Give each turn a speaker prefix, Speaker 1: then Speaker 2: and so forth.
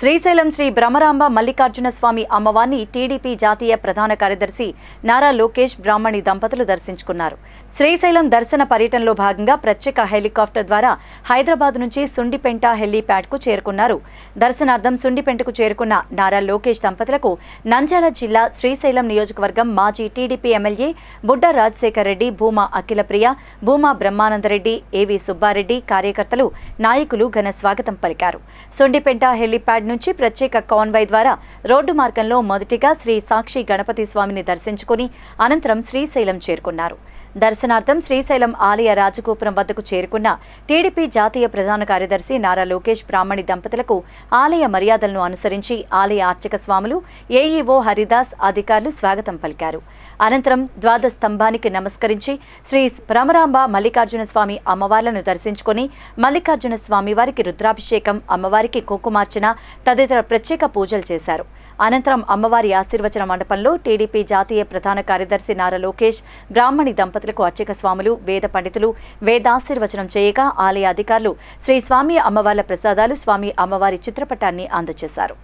Speaker 1: శ్రీశైలం శ్రీ భ్రమరాంబ మల్లికార్జున స్వామి అమ్మవారిని టీడీపీ జాతీయ ప్రధాన కార్యదర్శి నారా లోకేష్ బ్రాహ్మణి దంపతులు దర్శించుకున్నారు. శ్రీశైలం దర్శన పర్యటనలో భాగంగా ప్రత్యేక హెలికాప్టర్ ద్వారా హైదరాబాద్ నుంచి సుండిపెంట హెలీప్యాడ్కు చేరుకున్నారు. దర్శనార్థం సుండిపెంటకు చేరుకున్న నారా లోకేష్ దంపతులకు నంద్యాల జిల్లా శ్రీశైలం నియోజకవర్గం మాజీ టీడీపీ ఎమ్మెల్యే బుడ్డ రాజశేఖర్ రెడ్డి భూమా అఖిలప్రియ భూమా బ్రహ్మానందరెడ్డి ఏవి సుబ్బారెడ్డి కార్యకర్తలు నాయకులు ఘన స్వాగతం పలికారు. సుండిపెంట హెలీప్యాడ్ నుంచి ప్రత్యేక కాన్వాయ్ ద్వారా రోడ్డు మార్గంలో మొదటిగా శ్రీ సాక్షి గణపతి స్వామిని దర్శించుకుని అనంతరం శ్రీశైలం చేరుకున్నారు. దర్శనార్థం శ్రీశైలం ఆలయ రాజగోపురం వద్దకు చేరుకున్న టీడీపీ జాతీయ ప్రధాన కార్యదర్శి నారా లోకేష్ బ్రాహ్మణి దంపతులకు ఆలయ మర్యాదలను అనుసరించి ఆలయ అర్చక స్వాములు ఏఈఓ హరిదాస్ అధికారులు స్వాగతం పలికారు. అనంతరం ద్వాద స్తంభానికి నమస్కరించి శ్రీ భ్రమరాంబ మల్లికార్జున స్వామి అమ్మవార్లను దర్శించుకొని మల్లికార్జున స్వామి వారికి రుద్రాభిషేకం అమ్మవారికి కుంకుమార్చన తదితర ప్రత్యేక పూజలు చేశారు. అనంతరం అమ్మవారి ఆశీర్వచన మండపంలో టీడీపీ జాతీయ ప్రధాన కార్యదర్శి నారా లోకేష్ బ్రాహ్మణి దంపతులకు అర్చక స్వాములు వేద పండితులు వేదాశీర్వచనం చేయగా ఆలయ అధికారులు శ్రీ స్వామి అమ్మవార్ల ప్రసాదాలు స్వామి అమ్మవారి చిత్రపటాన్ని అందజేశారు.